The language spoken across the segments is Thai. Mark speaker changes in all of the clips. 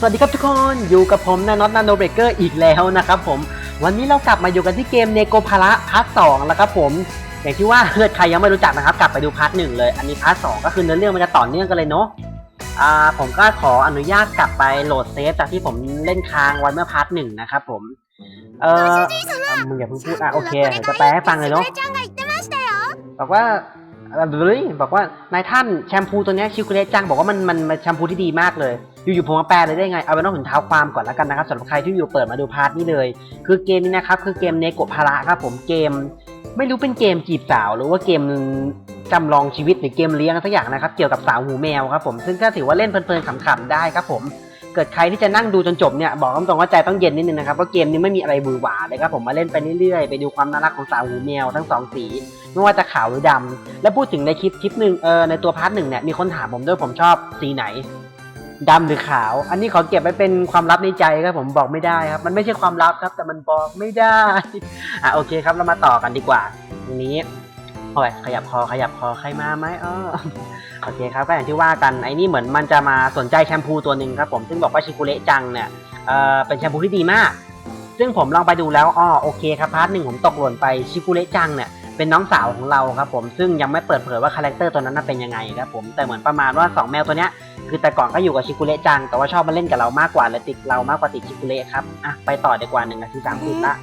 Speaker 1: สวัสดีครับทุกคนอยู่กับผมนะน็อตนาโนเบรกเกอร์อีกแล้วนะครับผม วันนี้เรากลับมาอยู่กันที่เกมเนโกพาระพาร์ทสองแล้วครับผม อย่างที่ว่าเกิดใครยังไม่รู้จักนะครับ กลับไปดูพาร์ทหนึ่งเลย อันนี้พาร์ทสองก็คือเนื้อเรื่องมันจะต่อเนื่องกันเลยเนาะผมก็ขออนุญาตกลับไปโหลดเซฟจากที่ผมเล่นค้างไว้เมื่อพาร์ทหนึ่งนะครับผม เออมึงอย่าเพิ่งพูดอะโอเคจะแปลให้ฟังเลยเนาะบอกว่า เอ่อเฮ้ยบอกว่านายท่านแชมพูตัวนี้ชิคุเลจังบอกว่ามันมันแชมพูที่ดีมากเลย อยู่ๆผมมาแปลเลยได้ไง เอาเป็นว่าถึงเท้าความก่อนแล้วกันนะครับสำหรับใครที่อยู่เปิดมาดูพาร์ทนี้เลย คือเกมนี้นะครับคือเกมเนโกะพาระครับผมเกม ไม่รู้เป็นเกมจีบสาว หรือว่าเกมจำลองชีวิตหรือเกมเลี้ยงสักอย่างนะครับเกี่ยวกับสาวหูแมวครับผมซึ่งก็ถือว่าเล่นเพลินๆขำๆได้ครับผม กิดใครที่จะนั่งดูจนจบเนี่ยบอกตรงๆว่าใจต้องเย็นนิดนึงนะครับเพราะเกมนี้ไม่มีอะไรบือหวาเลยครับผมมาเล่นไปเรื่อยๆไปดูความน่ารักของสาวหูแมวทั้งสองสีไม่ว่าจะขาวหรือดำและพูดถึงในคลิปคลิปหนึ่งเออในตัวพาร์ทหนึ่งเนี่ยมีคนถามผมด้วยผมชอบสีไหนดำหรือขาว อันนี้ขอเก็บไว้เป็นความลับในใจครับผมบอกไม่ได้ครับ มันไม่ใช่ความลับครับ แต่มันบอกไม่ได้ อะโอเคครับเรามาต่อกันดีกว่าตรงนี้ คอยขยับคอขยับคอใครมาไหมอ๋อโอเคครับก็อย่างที่ว่ากันไอ้นี่เหมือนมันจะมาสนใจแชมพูตัวหนึ่งครับผมซึ่งบอกว่าชิคุเละจังเนี่ยเออเป็นแชมพูที่ดีมาก ซึ่งผมลองไปดูแล้วอ๋อโอเคครับพาร์ทหนึ่งผมตกหล่นไปชิคุเละจังเนี่ยเป็นน้องสาวของเราครับผมซึ่งยังไม่เปิดเผยว่าคาแรคเตอร์ตัวนั้นเป็นยังไงครับผมแต่เหมือนประมาณว่า 2 แมวตัวเนี้ยคือแต่ก่อนก็อยู่กับชิคุเละจัง แต่ว่าชอบมาเล่นกับเรามากกว่าและติดเรามากกว่าติดชิคุเละครับอะไปต่อดีกว่าหนึ่งนาทีสามสิบละ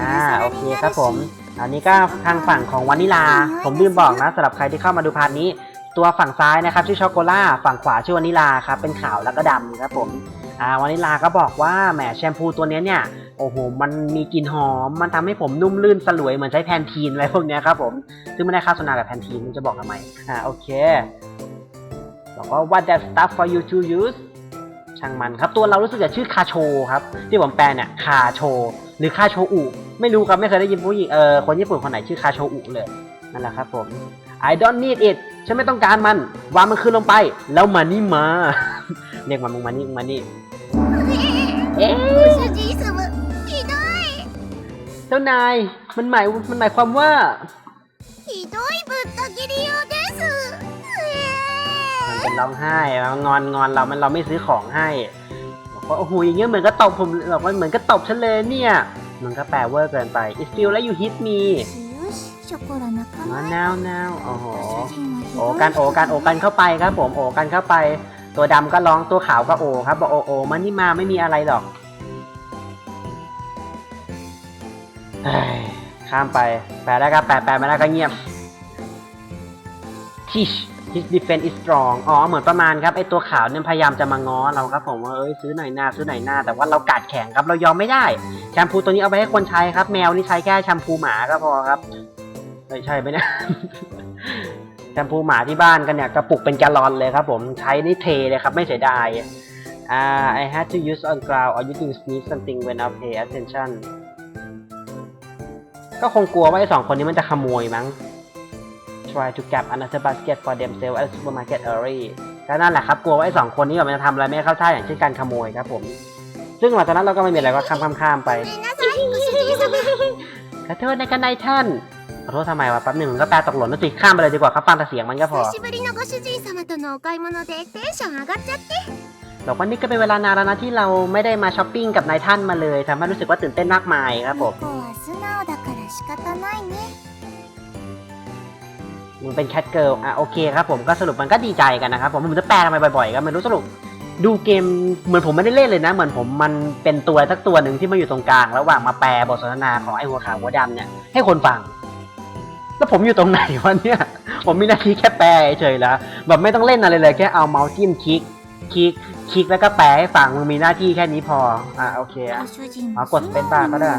Speaker 1: อ่าโอเคครับผม อันนี้ก็ทางฝั่งของวานิลา ผมลืมบอกนะสำหรับใครที่เข้ามาดูพาร์ทนี้ ตัวฝั่งซ้ายนะครับชื่อช็อกโกล่าฝั่งขวาชื่อวานิลาครับเป็นขาวแล้วก็ดำครับผมอ่าวานิลาก็บอกว่าแหมแชมพูตัวเนี้ยเนี่ยโอ้โห มันมีกลิ่นหอม มันทำให้ผมนุ่มลื่นสลวยเหมือนใช้แพนทีนอะไรพวกเนี้ยครับผม ซึ่งไม่ได้ค่าโฆษณากับแพนทีนมันจะบอกทำไม อ่าโอเค บอกว่า what that stuff for you to use ช่างมันครับ ตัวเรารู้สึกจะชื่อคาโชครับ ที่ผมแปลเนี่ยคาโช หรือคาโชอุ ไม่รู้ครับไม่เคยได้ยินผู้หญิงเออคนญี่ปุ่นคนไหนชื่อคาโชอุเลยนั่นแหละครับผม I don't need it ฉันไม่ต้องการมัน วางมันคืนลงไป แล้วมานี่มา เรียกมันมึงมานี่มึงานี่เอ๊ะเจ้านาย มันหมายมันหมายความว่ามันเป็นร้องไห้ งอนงอนเรา มันเราไม่ซื้อของให้ บอกว่าโอ้โหอย่างเงี้ยเหมือนก็ตบผมบอกว่าเหมือนก็ตบฉันเลยเนี่ย มันก็แปลเวอร์เกินไป it feel like you hit me มา now now โอ้โหโอกันโอกันโอกันเข้าไปครับผมโอกันเข้าไป ตัวดำก็ร้องตัวขาวก็โอครับบอกโอโอมันนี่มาไม่มีอะไรหรอกข้ามไปแปลได้ครับแปลแปลมาแล้วก็เงียบชิช his defense is strong อ๋อ เหมือนประมาณครับ ไอตัวขาวเนี่ยพยายามจะมาง้อเราครับผมว่า เอ้ยซื้อหน่อยหน้าซื้อหน่อยหน้า แต่ว่าเรากัดแข็งครับ เรายอมไม่ได้ แชมพูตัวนี้เอาไปให้คนใช้ครับ แมวนี่ใช้แค่แชมพูหมาก็พอครับไม่ใช่ไหมเนี่ย แชมพูหมาที่บ้านกันเนี่ยกระปุกเป็นแกลลอนเลยครับผม ใช้นี่เทเลยครับ ไม่เสียดาย อ่า I had to use on ground or using sneeze something when I pay attention ก็คงกลัวว่าไอ้สองคนนี้มันจะขโมยมั้ง try to grab another basket for themselves at the supermarket early ก็นั้นแหละครับ กลัวว่าไอ้สองคนนี้แบบมันจะทำอะไรไม่เข้าท่าอย่างเช่นการขโมยครับผม ซึ่งหลังจากนั้นเราก็ไม่มีอะไรก็ข้ามข้ามไปขอโทษนะกันนายท่านขอโทษทำไมวะแป๊บหนึ่งก็แปลตกหล่นนั่นสิข้ามไปเลยดีกว่าครับฟังแต่เสียงมันก็พอบอกว่านี่ก็เป็นเวลานานแล้วนะที่เราไม่ได้มาช้อปปิ้งกับนายท่านมาเลยทำให้รู้สึกว่าตื่นเต้นมากมายครับผม มันเป็นแคทเกิลอะโอเคครับผมก็สรุปมันก็ดีใจกันนะครับผมผมจะแปลทำไมบ่อยๆก็ไม่รู้สรุป ดูเกมเหมือนผมไม่ได้เล่นเลยนะ เหมือนผมมันเป็นตัวสักตัวหนึ่งที่มาอยู่ตรงกลาง ระหว่างมาแปลบทสนทนาของไอ้หัวขาวหัวดำเนี่ยให้คนฟัง แล้วผมอยู่ตรงไหนวะเนี่ย ผมมีหน้าที่แค่แปลเฉยๆแล้วแบบไม่ต้องเล่นอะไรเลยแค่เอาเมาส์จิ้มคลิกคลิกคลิกแล้วก็แปลให้ฟังมึงมีหน้าที่แค่นี้พออะโอเคอะกดเป็นบ้าก็ได้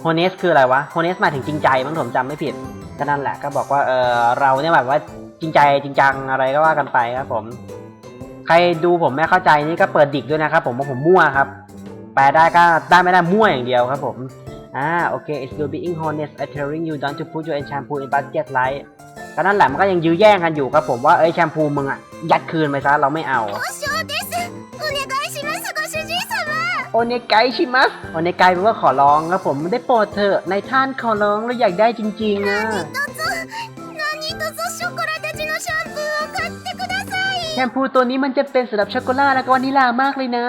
Speaker 1: โฮเนสคืออะไรวะโฮเนสมาถึงจริงใจมั้งผมจำไม่ผิด ก็นั่นแหละก็บอกว่าเออเราเนี่ยแบบว่าจริงใจจริงจังอะไรก็ว่ากันไปครับผม ใครดูผมไม่เข้าใจนี่ก็เปิดดิกด้วยนะครับผมว่าผมมั่วครับ แปลได้ก็ได้ไม่ได้มั่วอย่างเดียวครับผมอ่าโอเค it's still being honest I telling you don't to put your shampoo in basket right ก็นั่นแหละมันก็ยังยื้อแย่งกันอยู่ครับผมว่าเอ้ยแชมพูมึงอะยัดคืนไปซะเราไม่เอา โอเนกายชิมัสโอเนกายแปลว่าขอร้องครับผมได้โปรดเถอะในท่านขอร้องเราอยากได้จริงๆนะแชมพูตัวนี้มันจะเป็นสำหรับช็อกโกแลตและก็วานิลามากเลยนะ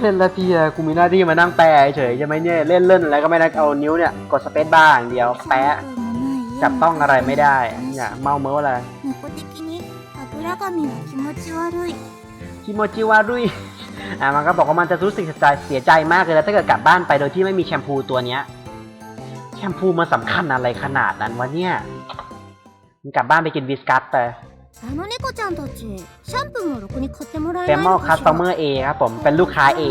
Speaker 1: เล่นละทีอะกูมีหน้าที่มานั่งแปลเฉยใช่ไหมเนี่ยเล่นเล่นอะไรก็ไม่ได้เอานิ้วเนี่ยกดสเปซบ้าอย่างเดียวแปะจับต้องอะไรไม่ได้เนี่ยเมาเมืออะไร คิโมจิวารุย อ่ะมันก็บอกว่ามันจะรู้สึกเสียใจเสียใจมากเลยนะถ้าเกิดกลับบ้านไปโดยที่ไม่มีแชมพูตัวเนี้ย แชมพูมันสำคัญอะไรขนาดนั้นวะเนี่ยมันกลับบ้านไปกินวิสกัสไป
Speaker 2: あの猫ちゃんたちシャンプーもろくに買ってもらえ
Speaker 1: เ e
Speaker 2: ない
Speaker 1: ม
Speaker 2: の
Speaker 1: อ
Speaker 2: か
Speaker 1: คัส
Speaker 2: し
Speaker 1: ตอ
Speaker 2: ら
Speaker 1: เมอร์ A ครับผม เป็นลูกค้า A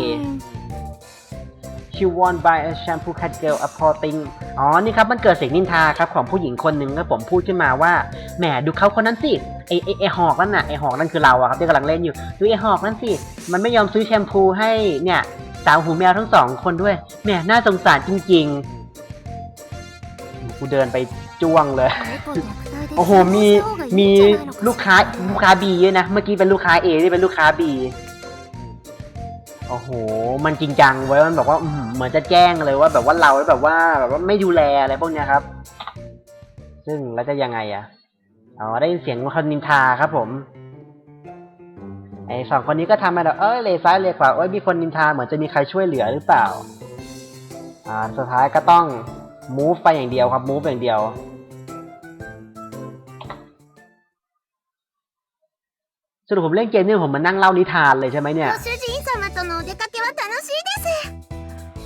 Speaker 1: she won by a shampoo cat girl a p o r t i n g อ๋อ นี่ครับมันเกิดเสียงนินทาครับของผู้หญิงคนหนึ่งครับผมพูดขึ้นมาว่า แหมดูเขาคนนั้นสิ ไอไอไอหอกนั่นน่ะ ไอหอกนั่นคือเราอะครับที่กำลังเล่นอยู่ ดูไอหอกนั่นสิ มันไม่ยอมซื้อแชมพูให้เนี่ยสาวหูแมวทั้งสองคนด้วย แหมน่าสงสารจริงๆ กูเดินไปจ้วงเลย โอ้โห มี มีลูกค้า ลูกค้าบีเยอะนะ เมื่อกี้เป็นลูกค้าเอนี่เป็นลูกค้าบี โอ้โห มันจริงจังไว้มันบอกว่าเหมือนจะแจ้งเลยว่าแบบว่าเราแบบว่าแบบว่าไม่ดูแลอะไรพวกเนี้ยครับ ซึ่งแล้วจะยังไงอะอ๋อได้ยินเสียงคนนินทาครับผมไอ้สองคนนี้ก็ทำมาแล้วเอ้ยเลยซ้ายเลขวาโอ้ยมีคนนินทาเหมือนจะมีใครช่วยเหลือหรือเปล่า อ่าสุดท้ายก็ต้องมูฟไปอย่างเดียวครับมูฟอย่างเดียวสรุปผมเล่นเกมนี่ผมมานั่งเล่านิทานเลยใช่ไหมเนี่ย
Speaker 2: 様とのお出かけは楽しいです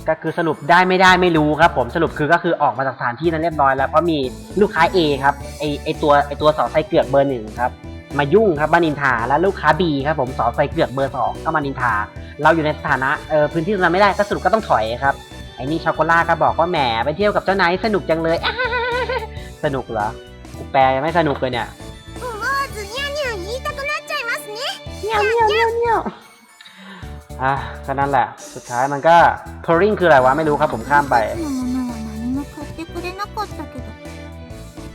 Speaker 1: ก็คือสรุปได้ไม่ได้ไม่รู้ครับ ผมสรุปคือก็คือออกมาจากสถานที่นั้นเรียบร้อยแล้วเพราะมีลูกค้า A ครับไอไอตัวไอตัวสอไส้เกือกเบอร์หนึ่งครับ มายุ่งครับมานินทาและลูกค้า B ครับผมสอไส้เกือกเบอร์สองก็มานินทา เราอยู่ในสถานะเออพื้นที่ตรงนั้นไม่ได้ก็สรุปก็ต้องถอยครับไอ้นี่ช็อกโกแลตก็บอกว่าแหมไปเที่ยวกับเจ้านายสนุกจังเลย สนุกเหรอกูแปลยังไม่สนุกเลยเนี่ย
Speaker 2: 思わずニャーニャー言いたくなっちゃいますね
Speaker 1: เงี้ยวเงี้ยวเงี้ยวเงี้ยว อ่ะก็นั่นแหละ สุดท้ายมันก็ pouring คืออะไรวะไม่รู้ครับผมข้ามไป
Speaker 2: のものは何も買ってくれなかったけど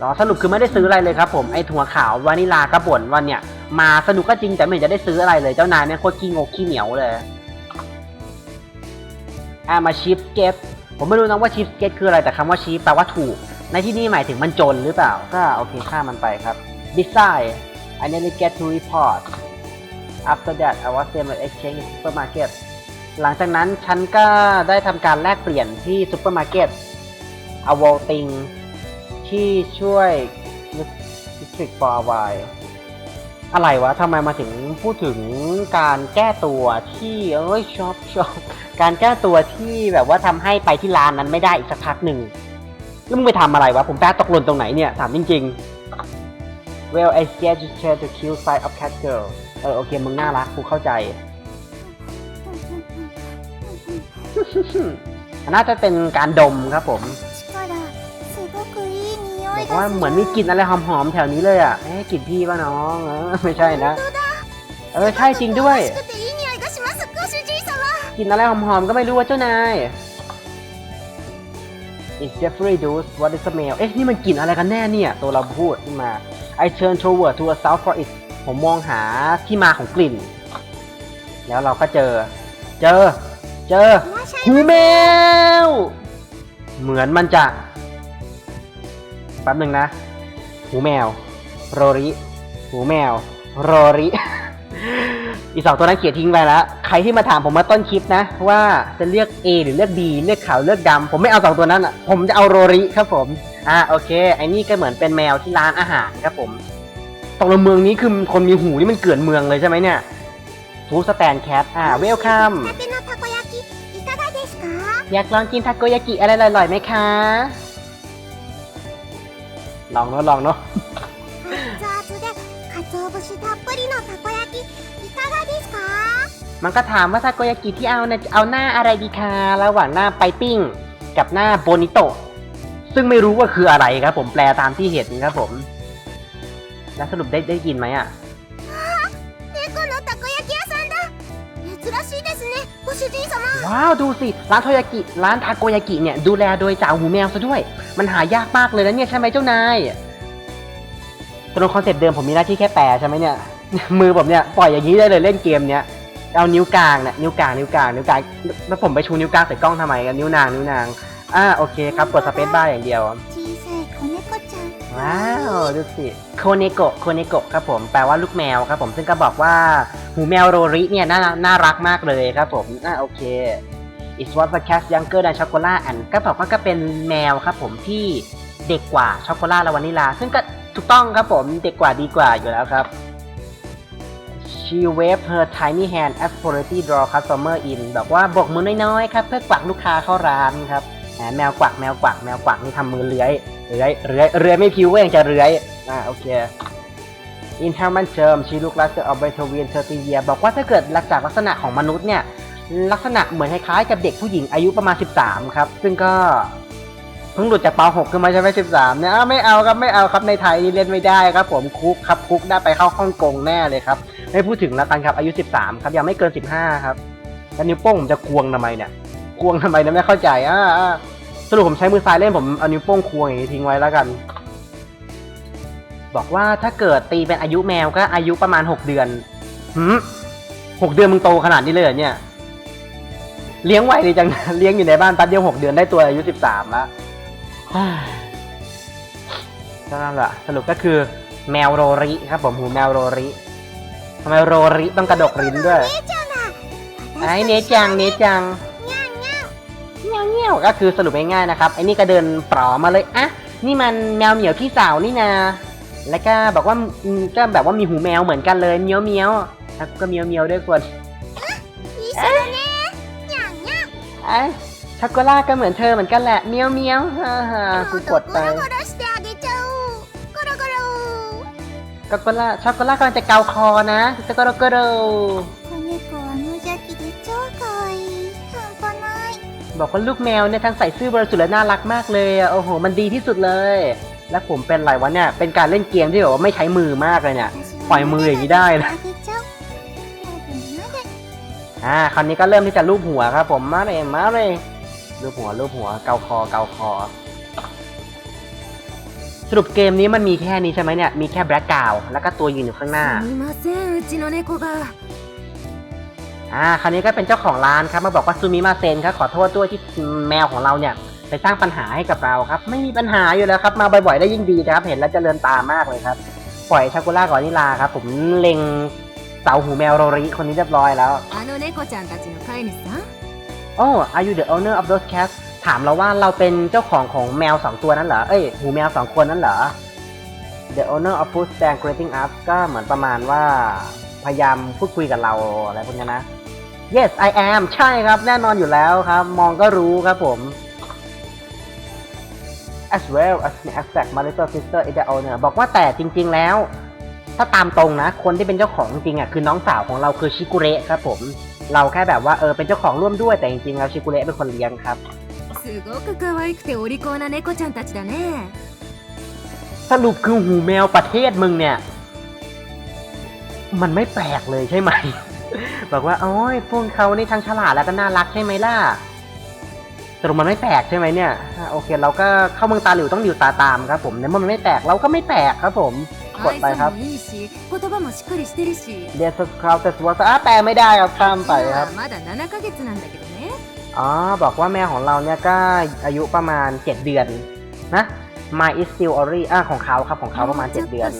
Speaker 1: อ๋อสรุปคือไม่ได้ซื้ออะไรเลยครับผมไอ้ถั่วขาววานิลากระบ่นวันเนี่ย มาสนุกก็จริงแต่ไม่เห็นจะได้ซื้ออะไรเลยเจ้านายเนี่ยโคตรขี้งกขี้เหนียวเลยอ่ามาชีฟเกตผมไม่รู้นะว่าชีฟเกตคืออะไรแต่คำว่าชีฟแปลว่าถูก ในที่นี่หมายถึงมันจนหรือเปล่า ก็โอเคข้ามมันไปครับ Decide I nearly get to report after that I was same at exchange in supermarket หลังจากนั้นฉันก็ได้ทำการแลกเปลี่ยนที่ซูเปอร์มาร์เก็ตอวอลติงที่ช่วย District for a while อะไรวะทำไมมาถึงพูดถึงการแก้ตัวที่เอ้ยชอบชอบการแก้ตัวที่แบบว่าทำให้ไปที่ร้านนั้นไม่ได้อีกสักพักหนึ่งแล้วมึงไปทำอะไรวะ ผมแป๊ตกหล่นตรงไหนเนี่ย ถามจริงๆ Well I scared you try to kill side of cat girl เออโอเคมึงน่ารักกูเข้าใจ น่าจะเป็นการดมครับผมบอกว่าเหมือนมีกลิ่นอะไรหอมๆแถวนี้เลยอะเอ๊กลิ่นพี่ป่ะน้องไม่ใช่นะ เออใช่จริงด้วยกลิ่นอะไรหอมๆก็ไม่รู้ว่าเจ้านาย It's Jeffrey Deuce What is the mail เอ๊ะนี่มันกลิ่นอะไรกันแน่เนี่ย ตัวเราพูดขึ้นมา I turn toward to a south for its ผมมองหาที่มาของกลิ่น แล้วเราก็เจอ เจอ เจอหูแมว เหมือนมันจะแป๊บหนึ่งนะ หูแมว โรริ หูแมว โรริ อีสองตัวนั้นเขียนทิ้งไปแล้ว ใครที่มาถามผมมาต้นคลิปนะ ว่าจะเลือก A หรือเลือก B เลือกขาวเลือกดำผมไม่เอาสองตัวนั้นอะ ผมจะเอาโรริครับผม อ่าโอเคไอ้นี่ก็เหมือนเป็นแมวที่ร้านอาหารครับผม ตกลงเมืองนี้คือคนมีหูนี่มันเกือนเมืองเลยใช่ไหมเนี่ยทูสแตนแคทอ่าเวลคัมอยากลองกินทาโกยากิอะไรอร่อยๆไหมคะ ลองเนาะลองเนาะมันก็ถามว่าทาโกยากิที่เอานะเอาหน้าอะไรดีคะระหว่างหน้าไปปิ้ง กับหน้าโบนิโตซึ่งไม่รู้ว่าคืออะไรครับผมแปลตามที่เห็นครับผม แล้วสรุปได้ได้กินไหมอ่ะ
Speaker 2: 猫のたこ焼き屋さんだ珍しいですねご主人様
Speaker 1: ว้าว ดูสิ ร้านโทยากิ ร้านทาโกยากิเนี่ย ดูแลโดยจ่าหูแมวซะด้วย มันหายากมากเลยนะเนี่ยใช่ไหมเจ้านายตรงคอนเซ็ปต์เดิมผมมีหน้าที่แค่แปลใช่ไหมเนี่ย มือผมเนี่ย ปล่อยอย่างนี้ได้เลยเล่นเกมเนี้ย เอานิ้วกลางเนี่ยนิ้วกลางนิ้วกลางนิ้วกลางแล้วผมไปชูนิ้วกลางใส่กล้องทำไมกันนิ้วนางนิ้วนาง อ่าโอเคครับ กดสเปซบาร์อย่างเดียว
Speaker 2: 小
Speaker 1: ว้าวดูสิโคเนโกะโคเนโกะครับผมแปลว่าลูกแมวครับผมซึ่งก็บอกว่าหูแมวโรริเนี่ยน่าน่ารักมากเลยครับผมอ่าโอเค It was a cat younger than chocolate and ก็บอกว่าก็เป็นแมวครับผมที่เด็กกว่าช็อกโกแลตและวานิลา ซึ่งก็ถูกต้องครับผมเด็กกว่าดีกว่าอยู่แล้วครับ She waved her tiny hand as Polity draw customer in บอกว่าบอกมือน้อยๆครับเพื่อกวักลูกค้าเข้าร้านครับ แหมแมวกวักแมวกวักแมวกวักนี่ทำมือเลื้อยเลื้อยเลื้อยเลื้อยไม่พิ้วก็ยังจะเลื้อยอ่าโอเค In human term she look like a Beethoven 30 year บอกว่าถ้าเกิดลักจากลักษณะของมนุษย์เนี่ย ลักษณะเหมือนคล้ายๆกับเด็กผู้หญิงอายุประมาณ 13 ครับ ซึ่งก็เพิ่งหลุดจากป .6 ขึ้นมาใช่ไหม13 เนี่ยไม่เอาครับไม่เอาครับในไทยนี่เล่นไม่ได้ครับผมคุกครับคุกได้ไปเข้าฮ่องกงแน่เลยครับไม่พูดถึงแล้วกันครับอายุ 13 ครับยังไม่เกิน 15 ครับแล้วนิ้วโป้งผมจะควงทำไมเนี่ย ควงทำไมนะไม่เข้าใจอ่าสรุปผมใช้มือซ้ายเล่นผมเอานิ้วโป้งควงอย่างนี้ทิ้งไว้แล้วกัน บอกว่าถ้าเกิดตีเป็นอายุแมวก็อายุประมาณหกเดือนหืมหกเดือนมึงโตขนาดนี้เลยเนี่ย เลี้ยงไวเลยจังเลี้ยงอยู่ในบ้านแป๊บเดียวหกเดือนได้ตัวอายุสิบสามละก็นั่นแหละสรุปก็คือแมวโรริครับ ผมหูแมวโรริทำไมโรริต้องกระดกริ้นด้วยไอ้เนจังเนจัง วก็คือสรุปง่ายๆนะครับไอ้นี่ก็เดินปลอมาเลยอะนี่มันแมวเหมียวพี่สาวนี่นาแล้วก็บอกว่าก็แบบว่ามีหูแมวเหมือนกันเลยเมียวเมียวครับก็เมียวเมียวด้วยคนไอ้ชาโกล่าก็เหมือนเธอเหมือนกันแหละเมียวเมียวฮ่าฮ่ากูกดไปชาโกล่าชาโกล่ากำลังจะเกาคอนะชาโก
Speaker 2: ล่าก็เร็ว
Speaker 1: บอกว่าลูกแมวเนี่ยทั้งใส่ซื่อบริสุทธิ์และน่ารักมากเลยอะโอ้โห มันดีที่สุดเลย และผมเป็นไรวะเนี่ย เป็นการเล่นเกมที่แบบว่าไม่ใช้มือมากเลยเนี่ย ปล่อยมืออย่างนี้ได้นะ อ่า คราวนี้ก็เริ่มที่จะลูบหัวครับ ผมมาเลยมาเลยลูบหัวลูบหัว เกาคอเกาคอ สรุปเกมนี้มันมีแค่นี้ใช่ไหมเนี่ย มีแค่แบล็กกาวแล้วก็ตัวยืนอยู่ข้างหน้า อ่าคราวนี้ก็เป็นเจ้าของร้านครับมาบอกว่าซูมิมาเซนครับขอโทษด้วยที่แมวของเราเนี่ยไปสร้างปัญหาให้กับเราครับ ไม่มีปัญหาอยู่แล้วครับ มาบ่อยๆได้ยิ่งดีนะครับ เห็นแล้วจเจริญตามากเลยครับ ปล่อยชากุล่าก่อนนิลาครับ ผมเล็งเสาหูแมวโรริคนนี้เรียบร้อยแล้ว
Speaker 3: โอ้อายุเดอะโอเน
Speaker 1: อร์ออฟ those cats ถามเราว่าเราเป็นเจ้าของของแมวสองตัวนั้นเหรอ เอ้ยหูแมวสองคนนั้นเหรอ The owner of food stand greeting us ก็เหมือนประมาณว่าพยายามพูดคุยกับเราอะไรพวกนี้นะ yes I am ใช่ครับ แน่นอนอยู่แล้วครับ มองก็รู้ครับผม as well as my exact my little sister is the owner บอกว่าแต่จริง ๆ แล้ว ถ้าตามตรงนะ คนที่เป็นเจ้าของจริงๆอ่ะคือน้องสาวของเราคือชิกุเระครับผม เราแค่แบบว่าเออเป็นเจ้าของร่วมด้วยแต่จริงๆแล้วชิกุเระเป็นคนเลี้ยงครับ
Speaker 3: すごく可愛くてお利口な猫ちゃんたちだね
Speaker 1: สรุปคือหูแมวประเทศมึงเนี่ย มันไม่แปลกเลยใช่ไหม บอกว่าโอ้ยพวกเขานี่ทั้งฉลาดแล้วก็น่ารักใช่ไหมล่ะสรุปมันไม่แปลกใช่ไหมเนี่ยโอเค เราก็เข้าเมืองตาหลิวต้องหลิวตาตามครับผมในเมื่อมันไม่แปลกเราก็ไม่แปลกครับผมกดไปครับเดี๋ยวสคาวแต่สวอตอะแปลไม่ได้ครับตามไปครับอ๋อบอกว่าแม่ของเราเนี่ยก็อายุประมาณ 7 เดือนนะ My is still o r i อะของเขาครับของเขาประมาณ 7 เดือน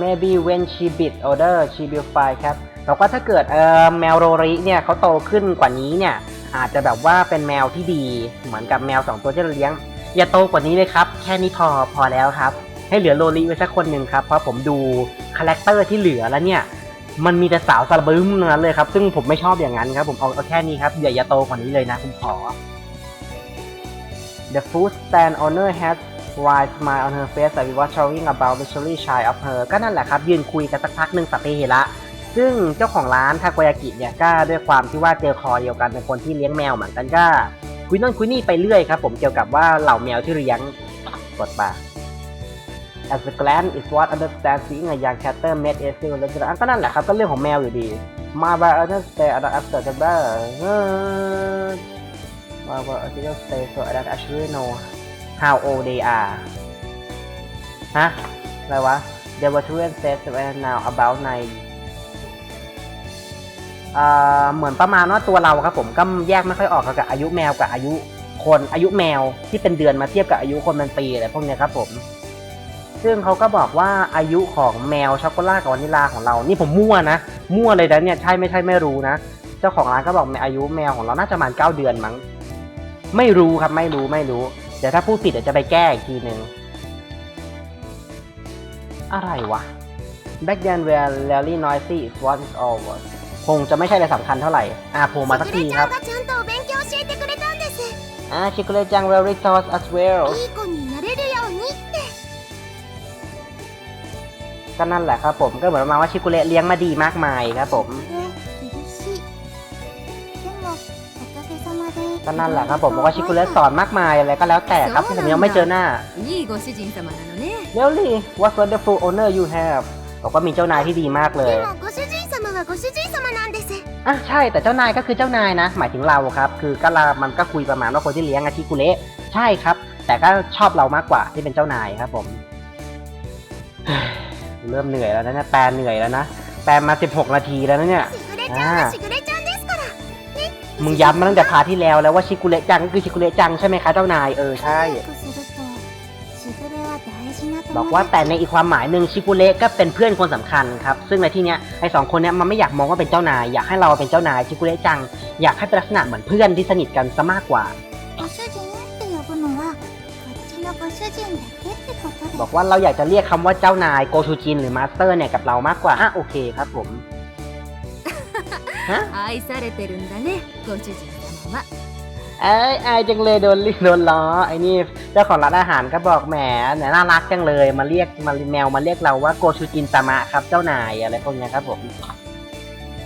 Speaker 1: maybe when she bit older she will find ครับบอกว่าถ้าเกิดเออแมวโรริเนี่ยเขาโตขึ้นกว่านี้เนี่ยอาจจะแบบว่าเป็นแมวที่ดี เหมือนกับแมวสองตัวที่เราเลี้ยง อย่าโตกว่านี้เลยครับ แค่นี้พอพอแล้วครับ ให้เหลือโรริไว้สักคนหนึ่งครับเพราะผมดูคาแรคเตอร์ที่เหลือแล้วเนี่ยมันมีแต่สาวสาบึ้มนั้นเลยครับ ซึ่งผมไม่ชอบอย่างนั้นครับ ผมเอาเอาแค่นี้ครับอย่าอย่าโตกว่านี้เลยนะผมขอ The food stand owner has wide smile on her face as we were showing about the cherry shy of her ก็นั่นแหละครับ ยืนคุยกันสักพักหนึ่งสัพเพเหระ ซึ่งเจ้าของร้านทาโกยากิเนี่ยก็ด้วยความที่ว่าเจอคอเดียวกันเป็นคนที่เลี้ยงแมวเหมือนกันก็คุยนั่นคุยนี่ไปเรื่อยครับผมเกี่ยวกับว่าเหล่าแมวที่เลี้ยงกดปา As a glance is what understand seeing a young cat made a feel like ก็นั่นแหละครับก็เรื่องของแมวอยู่ดี มาบาร์เนอร์สเตย์อันอัพเตอร์จะบ้ามาบาร์เนสเตย์ so I don't actually know how old they are ฮะ อะไรวะ There were two and said right now about nine เอ่อเหมือนประมาณว่าตัวเราครับผมก็แยกไม่ค่อยออกกับอายุแมวกับอายุคนอายุแมวที่เป็นเดือนมาเทียบกับอายุคนเป็นปีอะไรพวกเนี้ยครับผม ซึ่งเขาก็บอกว่าอายุของแมวช็อกโกแลตกับวานิลาของเรา นี่ผมมั่วนะ มั่วเลยนะเนี่ยใช่ไม่ใช่ไม่รู้นะ เจ้าของร้านก็บอกอายุแมวของเราน่าจะประมาณเก้าเดือนมั้ง ไม่รู้ครับไม่รู้ไม่รู้ เดี๋ยวถ้าพูดผิดเดี๋ยวจะไปแก้อีกทีหนึ่งอะไรวะ back then where really noisy it was all was คงจะไม่ใช่อะไรสำคัญเท่าไหร่อาโผล่มาสักทีครับอาชิคุเลจัง really taught us well ก็นั่นแหละครับผมก็เหมือนมาว่าชิคุเละเลี้ยงมาดีมากมายครับผม ก็นั่นแหละครับผมบอกว่าชิคุเลสอนมากมายอะไรก็แล้วแต่ครับที่ผมยังไม่เจอหน้า
Speaker 3: เรล
Speaker 1: ลี่ what wonderful owner you have บอกว่ามีเจ้านายที่ดีมากเลยอะใช่แต่เจ้านายก็คือเจ้านายนะ หมายถึงเราครับ คือก็ลามันก็คุยประมาณว่าคนที่เลี้ยงอาชิคุเละใช่ครับ แต่ก็ชอบเรามากกว่าที่เป็นเจ้านายครับผมเริ่มเหนื่อยแล้วนะแปลเหนื่อยแล้วนะแปลมา 16 นาทีแล้วนะเนี่ย
Speaker 2: อ่า
Speaker 1: มึงย้ำมาตั้งแต่พาที่แล้วแล้วว่าชิคุเละจังก็คือชิคุเละจังใช่ไหมคะเจ้านายเออใช่ บอกว่าแต่ในอีกความหมายหนึ่งชิคุเละก็เป็นเพื่อนคนสำคัญครับ ซึ่งในที่เนี้ยไอสองคนเนี้ยมันไม่อยากมองว่าเป็นเจ้านาย อยากให้เราเป็นเจ้านายชิคุเละจัง อยากให้เป็นลักษณะเหมือนเพื่อนที่สนิทกันซะมากกว่า บอกว่าเราอยากจะเรียกคำว่าเจ้านายโกชูจินหรือมาสเตอร์เนี่ยกับเรามากกว่าอะโอเคครับผม
Speaker 3: 愛されてるんだねご主人様は
Speaker 1: เอ้ยอายจังเลยโดนโดนล้อไอ้นี่เจ้าของร้านอาหารก็บอกแหมเนี่ยน่ารักจังเลยมาเรียกมาแมวมาเรียกเราว่าโกชูจินตามะครับเจ้านายอะไรพวกเนี้ยครับผม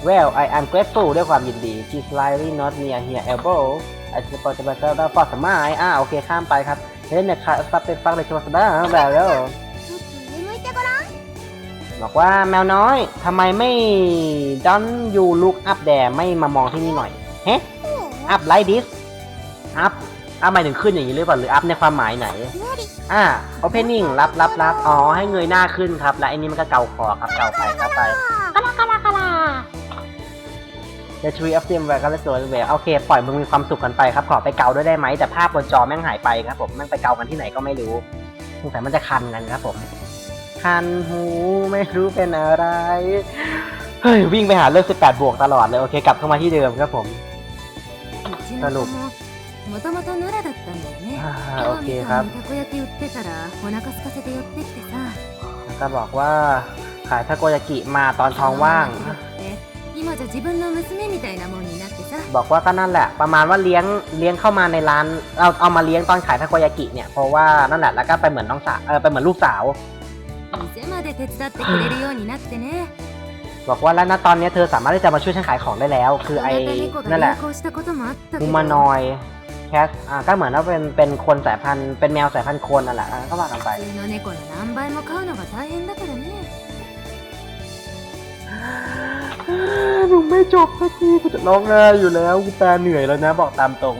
Speaker 1: Well I am grateful ด้วยความยินดี She's slightly not near here elbow I suppose the better for the mind อ่าโอเคข้ามไปครับเฮ้ยเนี่ยค่ะซับเป็นฟังเลยชัวร์สบายแบบแล้ว บอกว่าแมวน้อยทำไมไม่ don't you look up there ไม่มามองที่นี่หน่อยเฮ้ up like this up up หมายถึงขึ้นอย่างนี้หรือเปล่าหรือ up ในความหมายไหน
Speaker 2: 無理
Speaker 1: อ่า opening รับรับรับอ๋อให้เงยหน้าขึ้นครับ และไอ้นี่มันก็เกาคอครับเกาไปเกาไป The tree of them where ก็เลยสวยเลยโอเค ปล่อยมึงมีความสุขกันไปครับ ขอไปเกาด้วยได้ไหม แต่ภาพบนจอแม่งหายไปครับผม แม่งไปเกากันที่ไหนก็ไม่รู้สงสัยมันจะคันกันครับผม คันหูไม่รู้เป็นอะไร เฮ้ย วิ่งไปหาเรื่อง18บวกตลอดเลย โอเค กลับเข้ามาที่เดิมครับผม
Speaker 3: うち
Speaker 1: あの
Speaker 3: の子ももともと野良だったんだよね
Speaker 1: อ่า
Speaker 3: 今
Speaker 1: โอ
Speaker 3: 日
Speaker 1: เค
Speaker 3: み
Speaker 1: ครั
Speaker 3: た
Speaker 1: บ
Speaker 3: いにたこ焼き売ってたらお腹空かせて寄ってきてさ
Speaker 1: แล้วก็บอกว่าขายทาโกยากิมาตอนท้องว่าง
Speaker 3: で今じゃ自分の娘みたいなもんになってさ
Speaker 1: บอกว่าก็นั่นแหละ ประมาณว่าเลี้ยงเลี้ยงเข้ามาในร้าน เอาเอามาเลี้ยงตอนขายทาโกยากิเนี่ย เพราะว่านั่นแหละ แล้วก็ไปเหมือนน้องสาวเออไปเหมือนลูกสาว
Speaker 3: 店まで手伝ってくれるようになってね
Speaker 1: บอกว่าแล้วณตอนนี้เธอสามารถที่จะมาช่วยฉันขายของได้แล้ว คือ
Speaker 3: 小
Speaker 1: ไอ้
Speaker 3: 型猫
Speaker 1: นั่นแห
Speaker 3: が
Speaker 1: ละ
Speaker 3: 流行したこともあったけ
Speaker 1: มู
Speaker 3: ど
Speaker 1: มานอยแคสอ่าก็เหมือนว่าเป็นเป็นคนสายพันธุ์เป็นแมวสายพันธุ์คนนั่นแหละอ่าก็ว่ากันไป
Speaker 3: 普通の猫の何倍も飼うのが大変だからね
Speaker 1: หนูไม่จบสักทีกูจะร้องไห้อยู่แล้วกูแปลเหนื่อยแล้วนะ บอกตามตรง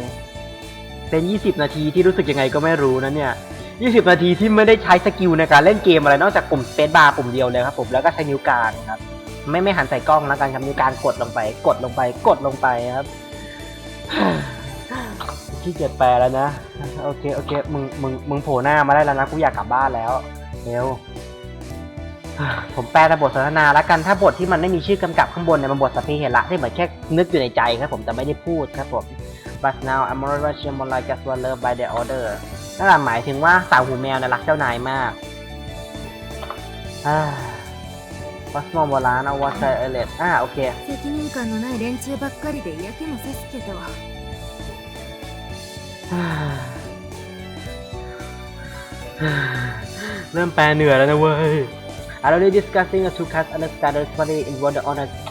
Speaker 1: เป็น 20 นาทีที่รู้สึกยังไงก็ไม่รู้นะเนี่ย 20 นาทีที่ไม่ได้ใช้สกิลในการเล่นเกมอะไรนอกจากปุ่มสเปซบาร์ปุ่มเดียวเลยครับผมแล้วก็ใช้นิ้วกลางครับไม่ไม่หันใส่กล้องแล้วกันครับนิ้วกลางกดลงไป กดลงไป กดลงไปครับที่เกียจแปลแล้วนะ โอเคโอเคมึงมึงมึงโผล่หน้ามาได้แล้วนะกูอยากกลับบ้านแล้วเร็วผมแปลแต่บทสนทนาแล้วกันถ้าบทที่มันไม่มีชื่อกำกับข้างบนเนี่ยมันบทสัพเพเหระที่เหมือนแค่นึกอยู่ในใจครับ ผมแต่ไม่ได้พูดครับผม but now I'm more rushing more like just one love by the order นั่นแหละหมายถึงว่าสาวหูแมวเนี่ยรักเจ้านายมากอ่าวัสมองโบราณเอาวัสไซเอเลตอ่าโอเค
Speaker 3: 責任感のない連中ばっかりで嫌気もさすけど
Speaker 1: เริ่มแปลเหนื่อยแล้วนะเว้ย I already discussing the two cats understand the study in what the honor
Speaker 3: でも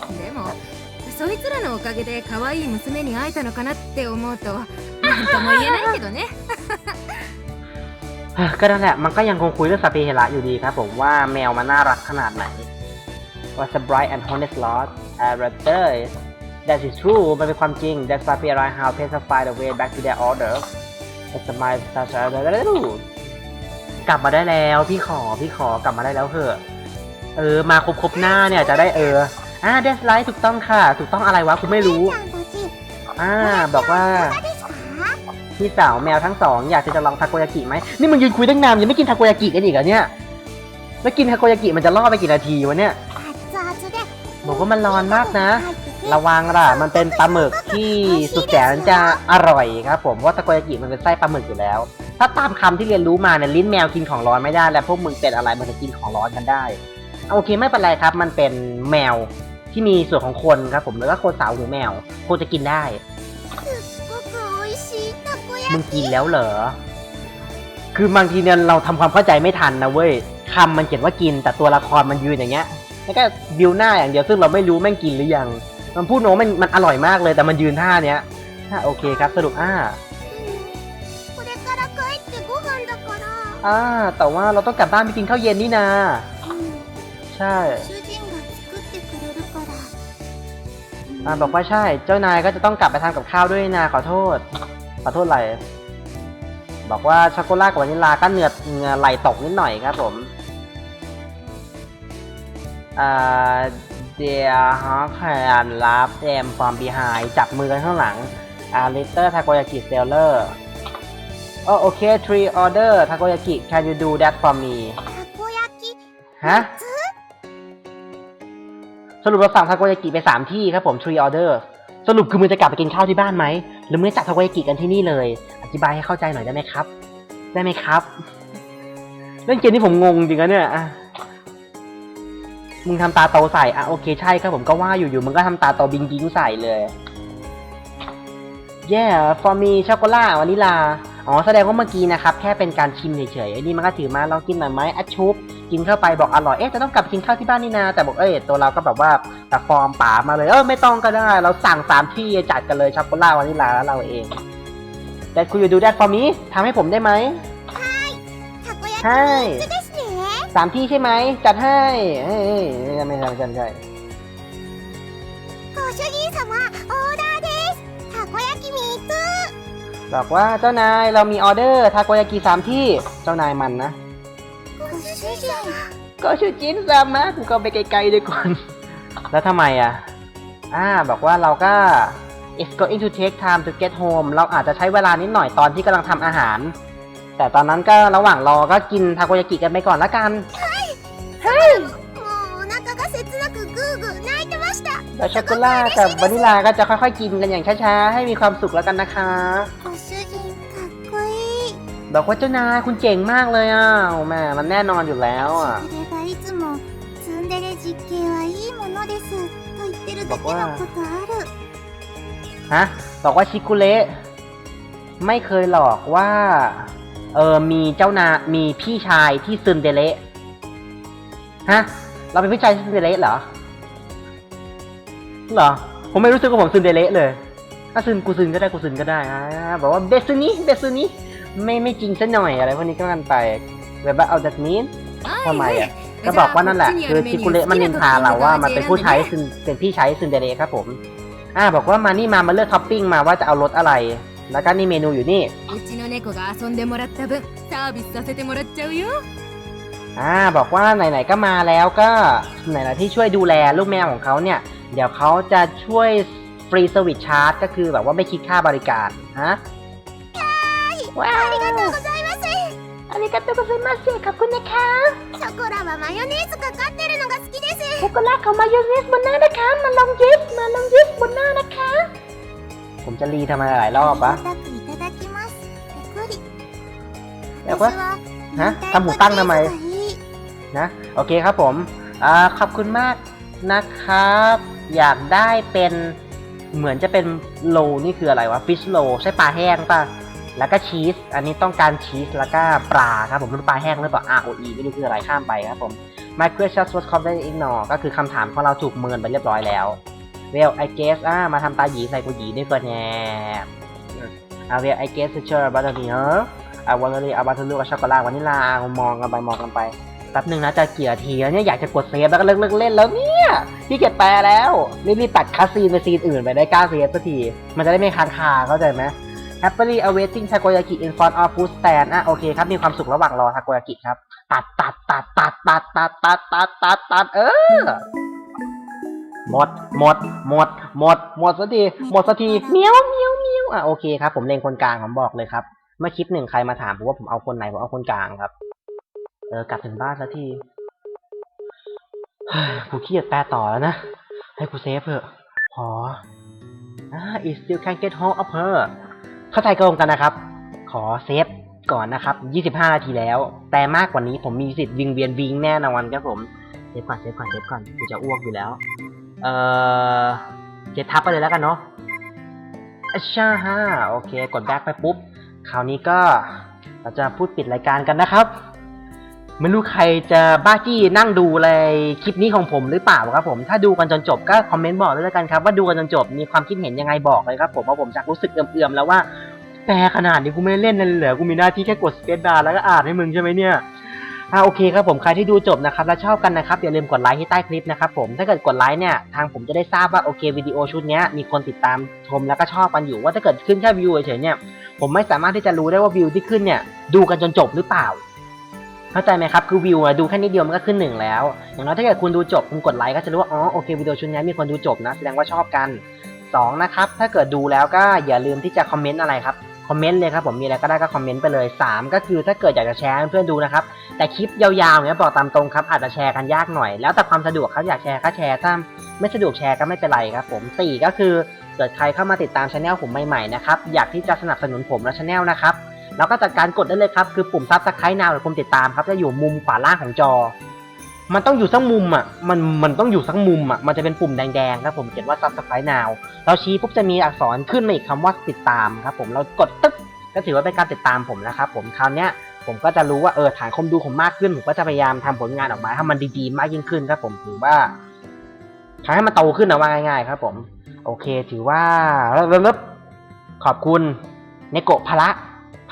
Speaker 3: そいつらのおかげで可愛い娘に会えたのかなって思うとなんとも言えないけどね
Speaker 1: ก็นั่นแหละ มันก็ยังคงคุยเรื่องสพเพเหระอยู่ดีครับผมว่าแมวมันน่ารักขนาดไหน Was a bright and honest lot I rather That is true มันเป็นความจริง That's why people how pacify the way back to their order It's my such a กลับมาได้แล้วพี่ขอพี่ขอกลับมาได้แล้วเถอะ เออ มาครบครบๆหน้าเนี่ยจะได้เออ อ่าเดสไลท์ถูกต้องค่ะ ถูกต้องอะไรวะคุณไม่รู้ อ่า บอกว่าพี่สาวแมวทั้งสองอยากจะลองทาโกยากิไหมนี่มึงยืนคุยตั้งนานยังไม่กินทาโกยากิกันอีกเหรอเนี่ย แล้วกินทาโกยากิมันจะล่อไปกี่นาทีวะเนี่ยบอกว่ามันร้อนมากนะ ระวังล่ะ มันเป็นปลาหมึกที่สุดแสนจะอร่อยครับผมว่าทาโกยากิมันเป็นไส้ปลาหมึกอยู่แล้ว ถ้าตามคำที่เรียนรู้มาเนี่ยลิ้นแมวกินของร้อนไม่ได้ และพวกมึงเป็นอะไรมันจะกินของร้อนกันได้โอเคไม่เป็นไรครับ มันเป็นแมว ที่มีส่วนของคนครับผมแล้วก็คนสาวหรือแมวคงจะกินได้ มึงกินแล้วเหรอ คือบางทีเนี่ยเราทำความเข้าใจไม่ทันนะเว้ยคำมันเขียนว่ากิน แต่ตัวละครมันยืนอย่างเงี้ย แล้วก็บิวหน้าอย่างเดียวซึ่งเราไม่รู้แม่งกินหรือยัง มันพูดโน้มันมันอร่อยมากเลย แต่มันยืนท่าเนี้ยถ้าโอเคครับสรุปอ่าอ่าแต่ว่าเราต้องกลับบ้านไปกินข้าวเย็นนี่นา ใช่ อ่าบอกว่าใช่ เจ้านายก็จะต้องกลับไปทำกับข้าวด้วยนาขอโทษ ขอโทษอะไร บอกว่าช็อกโกแลตกับวานิลาก็เหนือดเหงื่อไหลตกนิดหน่อยครับผมอ่าเดียฮอคแอนลาฟแอมฟอร์มบีไฮจับมือกันข้างหลังอาริเตอร์ทาโกยากิเซลเลอร์โอโอเคทรีออเดอร์ทาโกยากิ can you do that for me ฮะ สรุปเราสั่งทาโกยากิไปสามที่ครับผม three order สรุปคือมึงจะกลับไปกินข้าวที่บ้านไหม หรือมึงจะจัดทาโกยากิกันที่นี่เลย อธิบายให้เข้าใจหน่อยได้ไหมครับ ได้ไหมครับ เล่นเกมที่ผมงงจริงๆนะเนี่ยมึงทำตาโตใส่อะโอเคใช่ครับผมก็ว่าอยู่อยู่มึงก็ทำตาโตบิงบิงใส่เลย yeah for me ช็อกโกแลตวานิลา อ๋อแสดงว่าเมื่อกี้นะครับ แค่เป็นการชิมเฉยๆไอ้นี่มันก็ถือมาลองกินหน่อยไหมอัดชุบ กินเข้าไปบอกอร่อย เอ๊ะจะต้องกลับกินข้าวที่บ้านนี่นา แต่บอกเอ๊ะตัวเราก็แบบว่าแต่ฟอร์มป๋ามาเลย เออไม่ต้องก็ได้ เราสั่งสามที่จัดกันเลยช็อกโกแลตวานิลาเราเอง แต่คุณอยู่ดูแดดฟอร์มีทำให้ผมได้ไหม
Speaker 2: ใช่
Speaker 1: ถ้า
Speaker 2: ไปจะ
Speaker 1: สามที่ใช่ไหมจัดให้เอ้ยไม่ใช่ไม่ใช่ไม่ใช่บอกว่าเจ้านายเรามีออเดอร์ทาโกยากิสามที่เจ้านายมันนะ ก็ชื่อจินซามะกูก็ไปไกลๆดีก่อน แล้วทำไมอะ อ่า บอกว่าเราก็ it's going to take time to get home เราอาจจะใช้เวลานิดหน่อยตอนที่กำลังทำอาหาร แต่ตอนนั้นก็ระหว่างรอก็กินทาโกยากิกันไปก่อนละกัน
Speaker 2: เฮ้ย
Speaker 1: แล้วช็อกโกแลตกับวานิลาก็จะค่อยๆกินกันอย่างช้าๆ ให้มีความสุขแล้วกันนะคะ บอกว่าเจ้านายคุณเจ๋งมากเลยอะแม่มันแน่นอนอยู่แล้วอะ
Speaker 2: บอกว่า
Speaker 1: ฮะบอกว่าชิคุเละไม่เคยหลอกว่า เออมีเจ้านามีพี่ชายที่ซึนเดเละฮะ เราเป็นพี่ชายที่ซึนเดเละเหรอเหรอ ผมไม่รู้สึกว่าผมซึนเดเละเลย ถ้าซึนกูซึนก็ได้กูซึนก็ได้อ่บอกว่าเบซุนี้เบซุนี้ ไม่ไม่จริงซะหน่อยอะไรพวกนี้ก็กันไปแบบว่าเอาจากนี้ทำไมอะก็บอกว่านั่นแหละคือชิคุเละมันนินทาเราว่ามันเป็นผู้ใช้ซึนเป็นพี่ใช้ซึนเดเรครับผมอ่าบอกว่ามานี่มามาเลือกท็อปปิ้งมาว่าจะเอารสอะไร แล้วก็นี่เมนูอยู่นี่อ่าบอกว่าไหนๆก็มาแล้วก็ไหนๆที่ช่วยดูแลลูกแมวของเขาเนี่ย เดี๋ยวเขาจะช่วยฟรีสวิตชาร์จก็คือแบบว่าไม่คิดค่าบริการฮะ ว้าว
Speaker 2: ありがとうございます
Speaker 1: อันนี้ก็ตัวเป็นมาเซขอบคุณนะคะ
Speaker 2: ショコラはマヨネーズかかってるのが好きです
Speaker 1: ช็อกโกแลตของมายองเนสบนหน้านะคะ มาลองยิบมาลองยิบบนหน้านะคะ ผมจะรีทำไมหลายรอบปะ
Speaker 2: たくいただきますペコリ
Speaker 1: やば
Speaker 2: 私は
Speaker 1: ฮะ
Speaker 2: 明太
Speaker 1: ทำหูตั้งทำไม
Speaker 2: 子チーズがいい
Speaker 1: นะ โอเคครับผม อ่า ขอบคุณมากนะครับ อยากได้เป็น เหมือนจะเป็นโลนี่คืออะไรวะ ฟิชโลใช่ปลาแห้งป่ะ แล้วก็ชีส อันนี้ต้องการชีสแล้วก็ปลาครับผมไม่รู้ปลาแห้งหรือเปล่า R O E ไม่รู้คืออะไรข้ามไปครับผม My question was completely ignore ก็คือคำถามของเราถูกเมินไปเรียบร้อยแล้ว Well I guess อ่ามาทำตาหยีใส่กูหยีด้วยก่อนแน่อ่า Well I guess sure about the huh อ่าวันนี้เอาบาทูลูกับช็อกโกแลตวานิลามองกันไปมองกันไปแป๊บหนึ่งนะจะเกี่ยทีแล้วเนี่ยอยากจะกดเซฟแล้วก็เลิกเลิกเล่นแล้วเนี่ยพี่เกียจแปลแล้วรีบๆตัดคัสซีนไปซีนอื่นไปได้กล้าเซฟสักทีมันจะได้ไม่ค้างคาเข้าใจไหม Happily awaiting takoyaki in front of food stand อะโอเคครับ มีความสุขระหว่างรอทาโกยากิครับ ตัดตัดตัดตัดตัดตัดตัดตัดตัดตัดเออ หมด หมด หมด หมด หมดสักที หมดสักทีเมียวเมียวเมียวอะโอเคครับ ผมเล็งคนกลางผมบอกเลยครับ เมื่อคลิปหนึ่งใครมาถามผมว่าผมเอาคนไหน ผมเอาคนกลางครับ เออกลับถึงบ้านสักทีเฮ้ยกูเครียดแปลต่อแล้วนะ ให้กูเซฟเถอะพออ่า is still can get hold of her เข้าใจตรงกันนะครับ ขอเซฟก่อนนะครับ 25 นาทีแล้ว แต่มากกว่านี้ผมมีสิทธิ์วิงเวียนวิงแน่นอนครับผม เซฟก่อน เซฟก่อน เซฟก่อน กูจะอ้วกอยู่แล้ว เอ่อเซฟทับไปเลยแล้วกันเนาะอาช่าฮะโอเค กดแบ็คไปปุ๊บ คราวนี้ก็เราจะพูดปิดรายการกันนะครับ ไม่รู้ใครจะบ้าจี้นั่งดูอะไรคลิปนี้ของผมหรือเปล่าครับผมถ้าดูกันจนจบก็คอมเมนต์บอกด้วยแล้วกันครับว่าดูกันจนจบมีความคิดเห็นยังไงบอกเลยครับผมเพราะผมจะรู้สึกเอื่อมๆแล้วว่าแปลขนาดนี้กูไม่เล่นนั่นเลยเหรอกูมีหน้าที่แค่กดสเปซบาร์แล้วก็อ่านให้มึงใช่ไหมเนี่ยอ่าโอเคครับผมใครที่ดูจบนะครับและชอบกันนะครับอย่าลืมกดไลค์ที่ใต้คลิปนะครับผมถ้าเกิดกดไลค์เนี่ยทางผมจะได้ทราบว่าโอเควิดีโอชุดนี้มีคนติดตามชมแล้วก็ชอบกันอยู่ว่าถ้าเกิดขึ้นแค่วิวเฉยเนี่ยผมไม่สามารถที่จะรู้ได้ว่าวิวที่ขึ้นเนี่ยดูกันจนจบหรือเปล่า เข้าใจไหมครับ คือวิวอะดูแค่นิดเดียวมันก็ขึ้นหนึ่งแล้ว อย่างน้อยถ้าเกิดคุณดูจบคุณกดไลค์ก็จะรู้ว่า อ๋อ โอเควิดีโอชุดนี้มีคนดูจบนะ แสดงว่าชอบกันสองนะครับ ถ้าเกิดดูแล้วก็อย่าลืมที่จะคอมเมนต์อะไรครับ คอมเมนต์เลยครับผมมีอะไรก็ได้ก็คอมเมนต์ไปเลยสามก็คือถ้าเกิดอยากจะแชร์ให้เพื่อนดูนะครับ แต่คลิปยาวๆเนี่ยบอกตามตรงครับอาจจะแชร์กันยากหน่อย แล้วแต่ความสะดวกครับอยากแชร์ก็แชร์ ถ้าไม่สะดวกแชร์ก็ไม่เป็นไรครับผมสี่ก็คือเกิดใครเข้ามาติดตามช anel ผมใหม่ๆนะครับอยากที่จะสนับสนุนผมและช anel นะครับ แล้วก็จัดการกดได้เลยครับ คือปุ่มซับสไครต์นาวหรือปุ่มติดตามครับจะอยู่มุมขวาล่างของจอ มันต้องอยู่สักมุมอะมันมันต้องอยู่สักมุมอะมันจะเป็นปุ่มแดงๆครับผมเขียนว่าซับสไครต์นาวเราชี้ปุ๊บจะมีอักษรขึ้นมาอีกคำว่าติดตามครับผมเรากดตึ๊บก็ถือว่าเป็นการติดตามผมนะครับผมคราวเนี้ยผมก็จะรู้ว่าเออฐานคนดูผมมากขึ้น ผมก็จะพยายามทำผลงานออกมาให้มันดีๆ มากยิ่งขึ้นครับผมถือว่าทำให้มันโตขึ้นนะว่าง่าย ๆ ครับ ผม โอเค ถือว่าเริ่มขอบคุณเนโกะพละ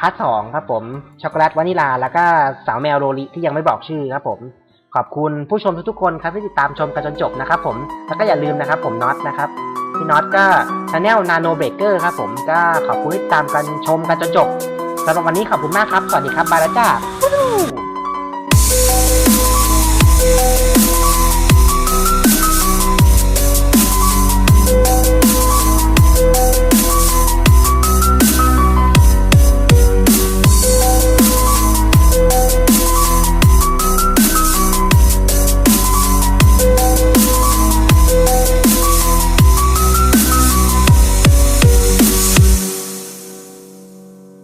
Speaker 1: าร์ทสองครับผม ช็อกโกแลตวานิลา แล้วก็สาวแมวโรลิที่ยังไม่บอกชื่อครับผม ขอบคุณผู้ชมทุกๆคนครับที่ติดตามชมกันจนจบนะครับผม แล้วก็อย่าลืมนะครับผมน็อตนะครับพี่น็อตก็ชาแนลนาโนเบเกอร์ครับผมก็ขอบคุณที่ติดตามกันชมกันจนจบสำหรับวันนี้ขอบคุณมากครับ สวัสดีครับบายแล้วจ้า